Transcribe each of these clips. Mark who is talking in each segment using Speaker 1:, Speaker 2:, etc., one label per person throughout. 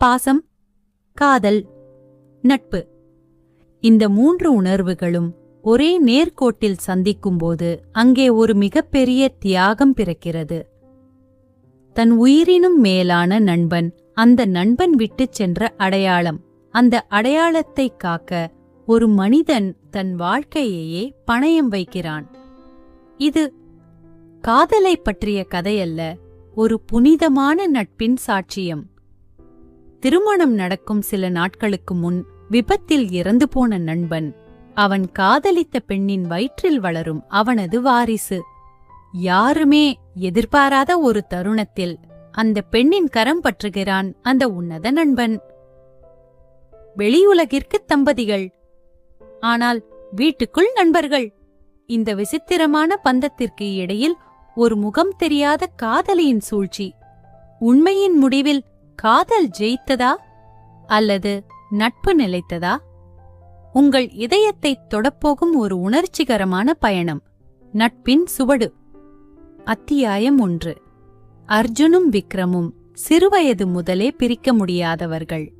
Speaker 1: பாசம் காதல் நட்பு. இந்த மூன்று உணர்வுகளும் ஒரே நேர்கோட்டில் சந்திக்கும்போது அங்கே ஒரு மிகப்பெரிய தியாகம் பிறக்கிறது. தன் உயிரினும் மேலான நண்பன் அந்த நண்பன் விட்டுச் சென்ற அடையாளம். அந்த அடையாளத்தை காக்க ஒரு மனிதன் தன் வாழ்க்கையையே பணயம் வைக்கிறான். இது காதலை பற்றிய கதையல்ல ஒரு புனிதமான நட்பின் சாட்சியம். திருமணம் நடக்கும் சில நாட்களுக்கு முன் விபத்தில் இறந்து போன நண்பன். அவன் காதலித்த பெண்ணின் வயிற்றில் வளரும் அவனது வாரிசு. யாருமே எதிர்பாராத ஒரு தருணத்தில் அந்த பெண்ணின் கரம் பற்றுகிறான் அந்த உன்னத நண்பன். வெளியுலகிற்கு தம்பதிகள். ஆனால் வீட்டுக்குள் நண்பர்கள். இந்த விசித்திரமான பந்தத்திற்கு இடையில் ஒரு முகம் தெரியாத காதலியின் சூழ்ச்சி. உண்மையின் முடிவில் காதல் ஜெயித்ததா அல்லது நட்பு நிலைத்ததா? உங்கள் இதயத்தை தொடப்போகும் ஒரு உணர்ச்சிகரமான பயணம். நட்பின் சுவடு. அத்தியாயம் ஒன்று. அர்ஜுனும் விக்ரமும் சிறுவயது முதலே பிரிக்க முடியாதவர்கள்.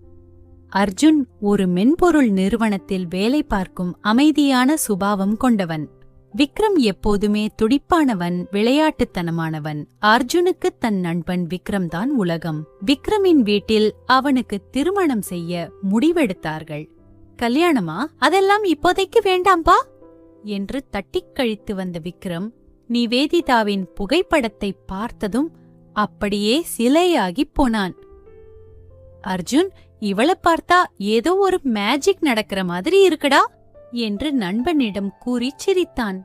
Speaker 1: அர்ஜுன் ஒரு மென்பொருள் நிறுவனத்தில் வேலை பார்க்கும் அமைதியான சுபாவம் கொண்டவன். விக்ரம் எப்போதுமே துடிப்பானவன் விளையாட்டுத்தனமானவன். அர்ஜுனுக்கு தன் நண்பன் விக்ரம் தான் உலகம். விக்ரமின் வீட்டில் அவனுக்கு திருமணம் செய்ய முடிவெடுத்தார்கள். கல்யாணமா? அதெல்லாம் இப்போதைக்கு வேண்டாம்பா? என்று தட்டிக் கழித்து வந்த விக்ரம் நிவேதிதாவின் புகைப்படத்தை பார்த்ததும் அப்படியே சிலையாகிப் போனான். அர்ஜுன் இவளை பார்த்தா ஏதோ ஒரு மேஜிக் நடக்கிற மாதிரி இருக்குடா. என்று நண்பனிடம் கூறி சிரித்தான்.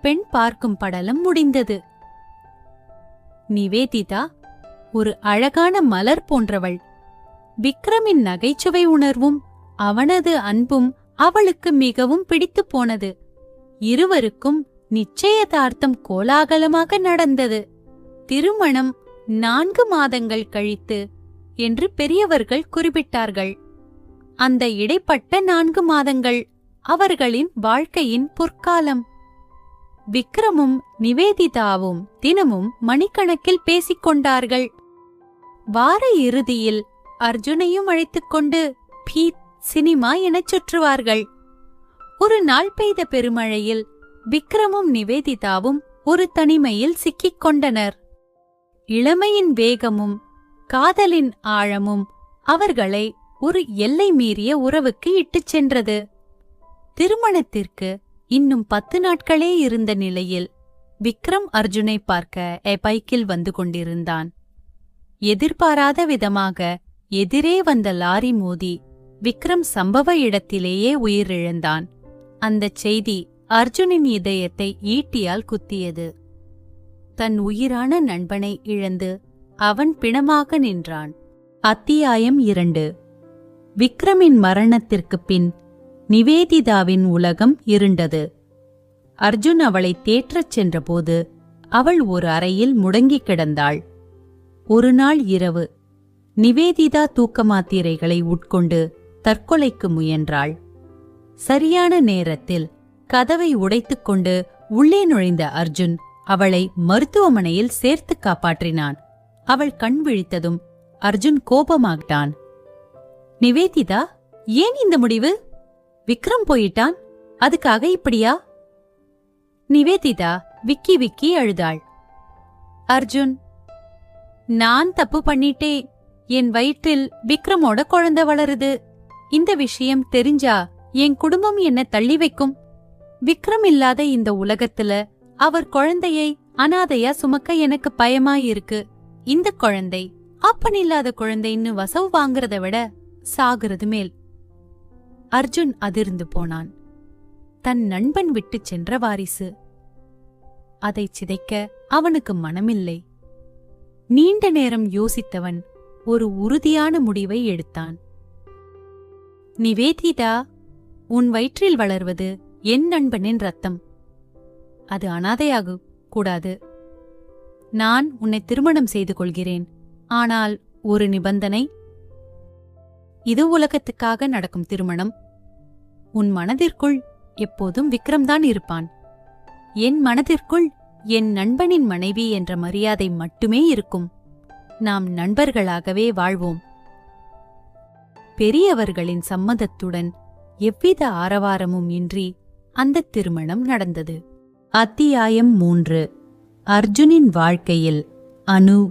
Speaker 1: பெண் பார்க்கும் படலம் முடிந்தது. நிவேதிதா ஒரு அழகான மலர் போன்றவள். விக்ரமின் நகைச்சுவை உணர்வும் அவனது அன்பும் அவளுக்கு மிகவும் பிடித்துப் போனது. இருவருக்கும் நிச்சயதார்த்தம் கோலாகலமாக நடந்தது. திருமணம் நான்கு மாதங்கள் கழித்து என்று பெரியவர்கள் குறிப்பிட்டார்கள். அந்த இடைப்பட்ட நான்கு மாதங்கள் அவர்களின் வாழ்க்கையின் பொற்காலம். விக்ரமும் நிவேதிதாவும் தினமும் மணிக்கணக்கில் பேசிக்கொண்டார்கள் வார இறுதியில் அர்ஜுனையும் அழைத்துக் கொண்டு பீத் சினிமா எனச் சுற்றுவார்கள். ஒரு நாள் பெய்த பெருமழையில் விக்ரமும் நிவேதிதாவும் ஒரு தனிமையில் சிக்கிக் கொண்டனர். இளமையின் வேகமும் காதலின் ஆழமும் அவர்களை ஒரு எல்லை மீறிய உறவுக்கு இட்டுச் சென்றது. திருமணத்திற்கு இன்னும் பத்து நாட்களே இருந்த நிலையில் விக்ரம் அர்ஜுனை பார்க்க எ பைக்கில் வந்து கொண்டிருந்தான். எதிர்பாராத விதமாக எதிரே வந்த லாரி மோதி விக்ரம் சம்பவ இடத்திலேயே உயிரிழந்தான். அந்தச் செய்தி அர்ஜுனின் இதயத்தை ஈட்டியால் குத்தியது. தன் உயிரான நண்பனை இழந்து அவன் பிணமாக நின்றான். அத்தியாயம் இரண்டு. விக்ரமின் மரணத்திற்குப் பின் நிவேதிதாவின் உலகம் இருண்டது. அர்ஜுன் அவளை தேற்றச் சென்றபோது அவள் ஒரு அறையில் முடங்கிக் கிடந்தாள். ஒரு நாள் இரவு நிவேதிதா தூக்க மாத்திரைகளை உட்கொண்டு தற்கொலைக்கு முயன்றாள். சரியான நேரத்தில் கதவை உடைத்துக்கொண்டு உள்ளே நுழைந்த அர்ஜுன் அவளை மருத்துவமனையில் சேர்த்து காப்பாற்றினான். அவள் கண் விழித்ததும் அர்ஜுன் கோபமாகிட்டான் நிவேதிதா ஏன் இந்த முடிவு? விக்ரம் போயிட்டான். அதுக்காக இப்படியா? நிவேதிதா விக்கி விக்கி அழுதாள். அர்ஜுன் நான் தப்பு பண்ணிட்டே என் வயிற்றில் விக்ரமோட குழந்தை வளருது. இந்த விஷயம் தெரிஞ்சா என் குடும்பம் என்ன தள்ளி வைக்கும். விக்ரம் இல்லாத இந்த உலகத்துல அவர் குழந்தையை அனாதையா சுமக்க எனக்கு பயமா இருக்கு. இந்த குழந்தை அப்பனில்லாத குழந்தைன்னு வசவு வாங்குறத விட சாகுறது மேல். அர்ஜுன் அதிர்ந்து போனான். தன் நண்பன் விட்டுச் சென்ற வாரிசு. அதைச் சிதைக்க அவனுக்கு மனமில்லை. நீண்ட நேரம் யோசித்தவன் ஒரு உறுதியான முடிவை எடுத்தான். நிவேதிதா உன் வயிற்றில் வளர்வது என் நண்பனின் ரத்தம். அது அனாதையாக கூடாது. நான் உன்னை திருமணம் செய்து கொள்கிறேன். ஆனால் ஒரு நிபந்தனை. இது உலகத்துக்காக நடக்கும் திருமணம். உன் மனதிற்குள் எப்போதும் விக்ரம்தான் இருப்பான். என் மனதிற்குள் என் நண்பனின் மனைவி என்ற மரியாதை மட்டுமே இருக்கும். நாம் நண்பர்களாகவே வாழ்வோம். பெரியவர்களின் சம்மதத்துடன் எவ்வித ஆரவாரமும் இன்றி அந்த திருமணம் நடந்தது. அத்தியாயம் மூன்று. அர்ஜுனின் வாழ்க்கையில் அனு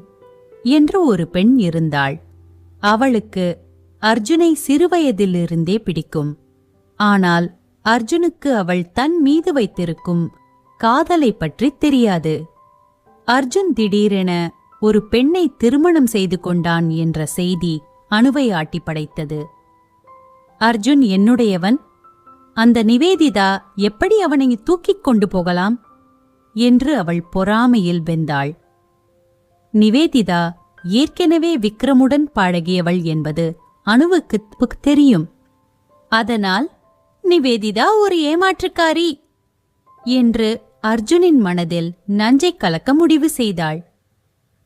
Speaker 1: என்று ஒரு பெண் இருந்தாள். அவளுக்கு அர்ஜுனை சிறுவயதிலிருந்தே பிடிக்கும். ஆனால் அர்ஜுனுக்கு அவள் தன் மீது வைத்திருக்கும் காதலை பற்றி தெரியாது. அர்ஜுன் திடீரென ஒரு பெண்ணை திருமணம் செய்து கொண்டான் என்ற செய்தி அணுவை ஆட்டி படைத்தது. அர்ஜுன் என்னுடையவன்? அந்த நிவேதிதா எப்படி அவனை தூக்கிக் கொண்டு போகலாம்? என்று அவள் பொறாமையில் வெந்தாள் நிவேதிதா ஏற்கனவே விக்ரமுடன் பழகியவள் என்பது அணுவுக்கு தெரியும். அதனால் நிவேதிதா ஒரு ஏமாற்றுக்காரி என்று அர்ஜுனின் மனதில் நஞ்சை கலக்க முடிவு செய்தாள்.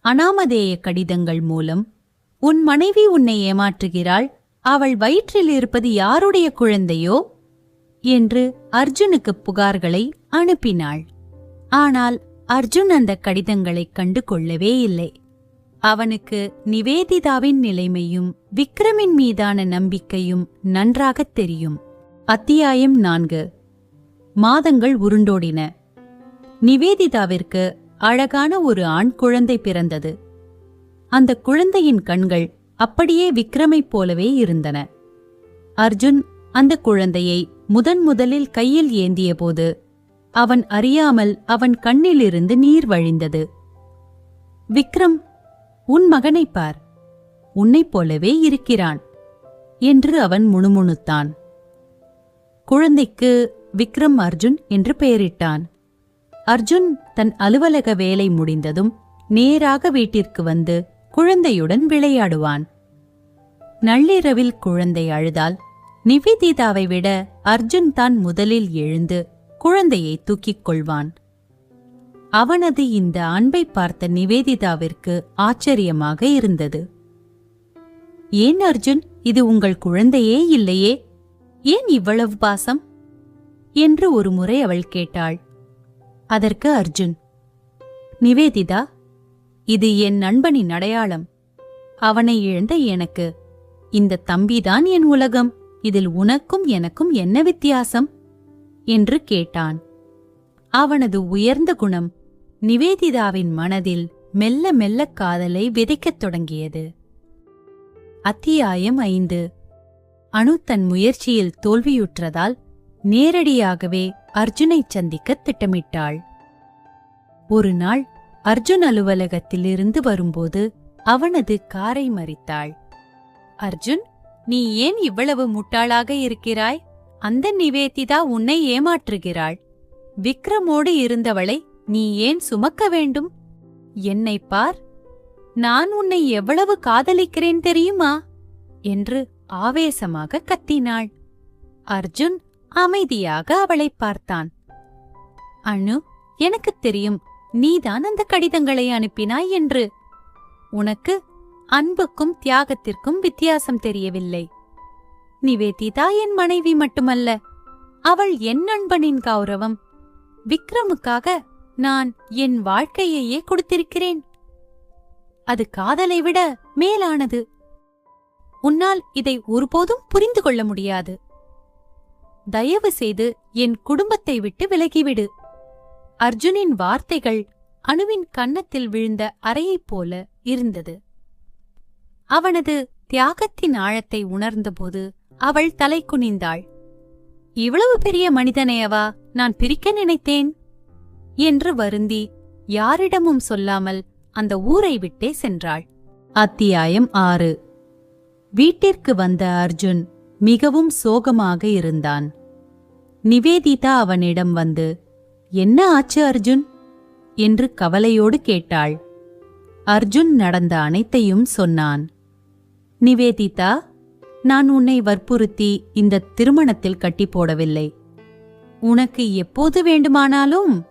Speaker 1: அனாமதேய கடிதங்கள் மூலம் உன் மனைவி உன்னை ஏமாற்றுகிறாள். அவள் வயிற்றில் இருப்பது யாருடைய குழந்தையோ? என்று அர்ஜுனுக்கு புகார்களை அனுப்பினாள். ஆனால் அர்ஜுன் அந்த கடிதங்களைக் கண்டு கொள்ளவே இல்லை. அவனுக்கு நிவேதிதாவின் நிலைமையும் விக்ரமின் மீதான நம்பிக்கையும் நன்றாகத் தெரியும். அத்தியாயம் நான்கு. மாதங்கள் உருண்டோடின. நிவேதிதாவிற்கு அழகான ஒரு ஆண் குழந்தை பிறந்தது. அந்த குழந்தையின் கண்கள் அப்படியே விக்ரமைப் போலவே இருந்தன. அர்ஜுன் அந்த குழந்தையை முதன் முதலில் கையில் ஏந்தியபோது அவன் அறியாமல் அவன் கண்ணிலிருந்து நீர் வழிந்தது. விக்ரம் உன் மகனைப் பார். உன்னைப் போலவே இருக்கிறான் என்று அவன் முணுமுணுத்தான். குழந்தைக்கு விக்ரம் அர்ஜுன் என்று பெயரிட்டான். அர்ஜுன் தன் அலுவலக வேலை முடிந்ததும் நேராக வீட்டிற்கு வந்து குழந்தையுடன் விளையாடுவான். நள்ளிரவில் குழந்தை அழுதால் நிவேதிதாவை விட அர்ஜுன் தான் முதலில் எழுந்து குழந்தையை தூக்கிக் கொள்வான். அவனது இந்த அன்பை பார்த்த நிவேதிதாவிற்கு ஆச்சரியமாக இருந்தது. ஏன் அர்ஜுன் இது உங்கள் குழந்தையே இல்லையே? ஏன் இவ்வளவு பாசம்? என்று ஒரு முறை அவள் கேட்டாள். அதற்கு அர்ஜுன் நிவேதிதா இது என் நண்பனின் அடையாளம். அவனை இழந்த எனக்கு இந்த தம்பிதான் என் உலகம். இதில் உனக்கும் எனக்கும் என்ன வித்தியாசம்? என்று கேட்டான். அவனது உயர்ந்த குணம் நிவேதிதாவின் மனதில் மெல்ல மெல்ல காதலை விதைக்கத் தொடங்கியது. அத்தியாயம் ஐந்து. அணு தன் முயற்சியில் தோல்வியுற்றதால் நேரடியாகவே அர்ஜுனைச் சந்திக்கத் திட்டமிட்டாள். ஒரு நாள் அர்ஜுன் அலுவலகத்திலிருந்து வரும்போது அவனது காரை மறித்தாள். அர்ஜுன் நீ ஏன் இவ்வளவு முட்டாளாக இருக்கிறாய்? அந்த நிவேதிதா உன்னை ஏமாற்றுகிறாள். விக்ரமோடு இருந்தவளை நீ ஏன் சுமக்க வேண்டும்? என்னை பார். நான் உன்னை எவ்வளவு காதலிக்கிறேன் தெரியுமா? என்று ஆவேசமாக கத்தினாள். அர்ஜுன் அமைதியாக அவளைப் பார்த்தான். அனு எனக்குத் தெரியும் நீதான் அந்த கடிதங்களை அனுப்பினாய் என்று. உனக்கு அன்புக்கும் தியாகத்திற்கும் வித்தியாசம் தெரியவில்லை. நிவேதிதா என் மனைவி மட்டுமல்ல அவள் என் நண்பனின் கௌரவம். விக்ரமுக்காக நான் என் வாழ்க்கையையே கொடுத்திருக்கிறேன். அது காதலை விட மேலானது. உன்னால் இதை ஒருபோதும் புரிந்து கொள்ள முடியாது. தயவு செய்து என் குடும்பத்தை விட்டு விலகிவிடு. அர்ஜுனின் வார்த்தைகள் அணுவின் கன்னத்தில் விழுந்த அறையைப் போல இருந்தது. அவனது தியாகத்தின் ஆழத்தை உணர்ந்தபோது அவள் தலை குனிந்தாள். இவ்வளவு பெரிய மனிதனையவா நான் பிரிக்க நினைத்தேன்? என்று வருந்தி யாரிடமும் சொல்லாமல் அந்த ஊரை விட்டே சென்றாள். அத்தியாயம் ஆறு. வீட்டிற்கு வந்த அர்ஜுன் மிகவும் சோகமாக இருந்தான். நிவேதிதா அவனிடம் வந்து என்ன ஆச்சு அர்ஜுன்? என்று கவலையோடு கேட்டாள். அர்ஜுன் நடந்த அனைத்தையும் சொன்னான். நிவேதிதா நான் உன்னை வற்புறுத்தி இந்த திருமணத்தில் கட்டி போடவில்லை. உனக்கு எப்போது வேண்டுமானாலும்?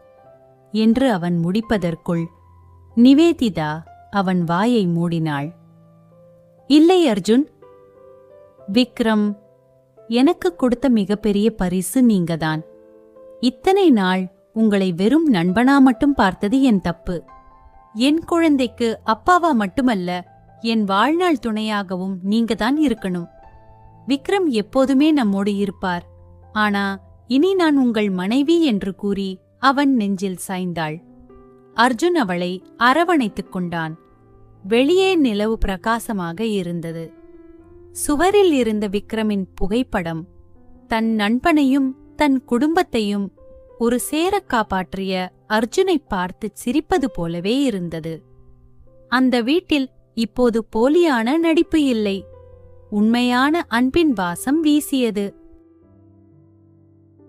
Speaker 1: என்று அவன் முடிப்பதற்குள் நிவேதிதா அவன் வாயை மூடினாள். இல்லை அர்ஜுன் விக்ரம் எனக்கு கொடுத்த மிகப்பெரிய பரிசு நீங்கதான். இத்தனை நாள் உங்களை வெறும் நண்பனா மட்டும் பார்த்தது என் தப்பு. என் குழந்தைக்கு அப்பாவா மட்டுமல்ல என் வாழ்நாள் துணையாகவும் நீங்க தான் இருக்கணும். விக்ரம் எப்போதுமே நம்மோடு இருப்பார். ஆனா இனி நான் உங்கள் மனைவி என்று கூறி அவன் நெஞ்சில் சாய்ந்தாள். அர்ஜுன் அவளை அரவணைத்துக் கொண்டான். வெளியே நிலவு பிரகாசமாக இருந்தது. சுவரில் இருந்த விக்ரமின் புகைப்படம் தன் நண்பனையும் தன் குடும்பத்தையும் ஒரு சேரக் காப்பாற்றிய அர்ஜுனை பார்த்து சிரிப்பது போலவே இருந்தது. அந்த வீட்டில் இப்போது போலியான நடிப்பு இல்லை. உண்மையான அன்பின் வாசம் வீசியது.